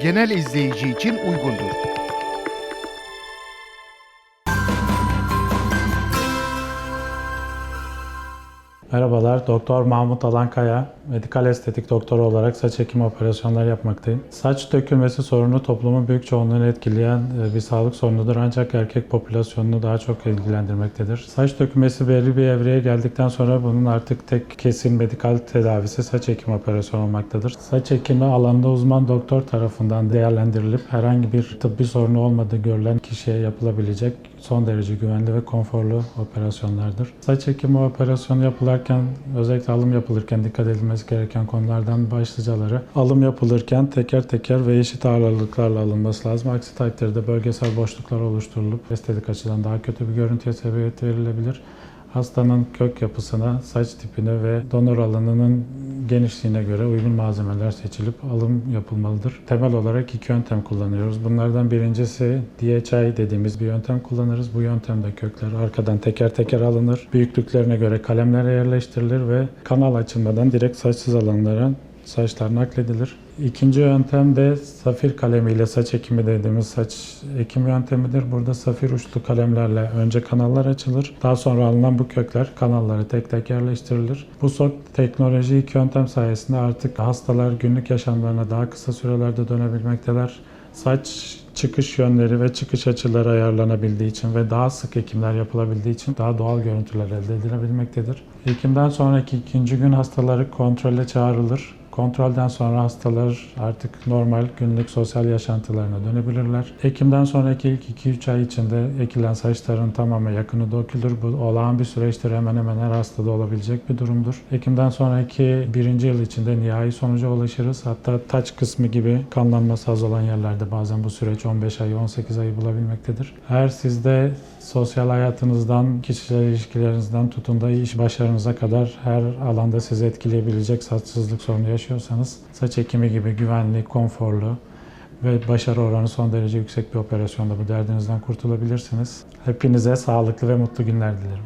genel izleyici için uygundur. Merhabalar, Doktor Mahmut Alankaya, medikal estetik doktoru olarak saç ekimi operasyonları yapmaktayım. Saç dökülmesi sorunu toplumun büyük çoğunluğunu etkileyen e, bir sağlık sorunudur ancak erkek popülasyonunu daha çok ilgilendirmektedir. Saç dökülmesi belli bir evreye geldikten sonra bunun artık tek kesin medikal tedavisi saç ekimi operasyonu olmaktadır. Saç ekimi alanında uzman doktor tarafından değerlendirilip herhangi bir tıbbi sorunu olmadığı görülen kişiye yapılabilecek son derece güvenli ve konforlu operasyonlardır. Saç ekimi operasyonu yapılarken özellikle alım yapılırken dikkat edilmesi gereken konulardan başlıcaları alım yapılırken teker teker ve eşit ağırlıklarla alınması lazım. Aksi takdirde bölgesel boşluklar oluşturulup estetik açıdan daha kötü bir görüntüye sebebiyet verilebilir. Hastanın kök yapısına, saç tipine ve donör alanının genişliğine göre uygun malzemeler seçilip alım yapılmalıdır. Temel olarak iki yöntem kullanıyoruz. Bunlardan birincisi DHI dediğimiz bir yöntem kullanırız. Bu yöntemde kökler arkadan teker teker alınır. Büyüklüklerine göre kalemlere yerleştirilir ve kanal açılmadan direkt saçsız alanlara saçlar nakledilir. İkinci yöntem de safir kalemiyle saç ekimi dediğimiz saç ekim yöntemidir. Burada safir uçlu kalemlerle önce kanallar açılır. Daha sonra alınan bu kökler kanallara tek tek yerleştirilir. Bu son teknoloji iki yöntem sayesinde artık hastalar günlük yaşamlarına daha kısa sürelerde dönebilmekteler. Saç çıkış yönleri ve çıkış açıları ayarlanabildiği için ve daha sık ekimler yapılabildiği için daha doğal görüntüler elde edilebilmektedir. Ekimden sonraki ikinci gün hastaları kontrole çağrılır. Kontrolden sonra hastalar artık normal günlük sosyal yaşantılarına dönebilirler. Ekimden sonraki ilk 2-3 ay içinde ekilen saçların tamamı yakını dökülür. Bu olağan bir süreçtir. Hemen hemen her hastada olabilecek bir durumdur. Ekimden sonraki birinci yıl içinde nihai sonuca ulaşırız. Hatta taç kısmı gibi kanlanması az olan yerlerde bazen bu süreç 15 ay, 18 ayı bulabilmektedir. Eğer sizde sosyal hayatınızdan, kişisel ilişkilerinizden tutun da iş başarınıza kadar her alanda sizi etkileyebilecek saçsızlık sorunu yaşıyorsanız saç ekimi gibi güvenli, konforlu ve başarı oranı son derece yüksek bir operasyonda bu derdinizden kurtulabilirsiniz. Hepinize sağlıklı ve mutlu günler dilerim.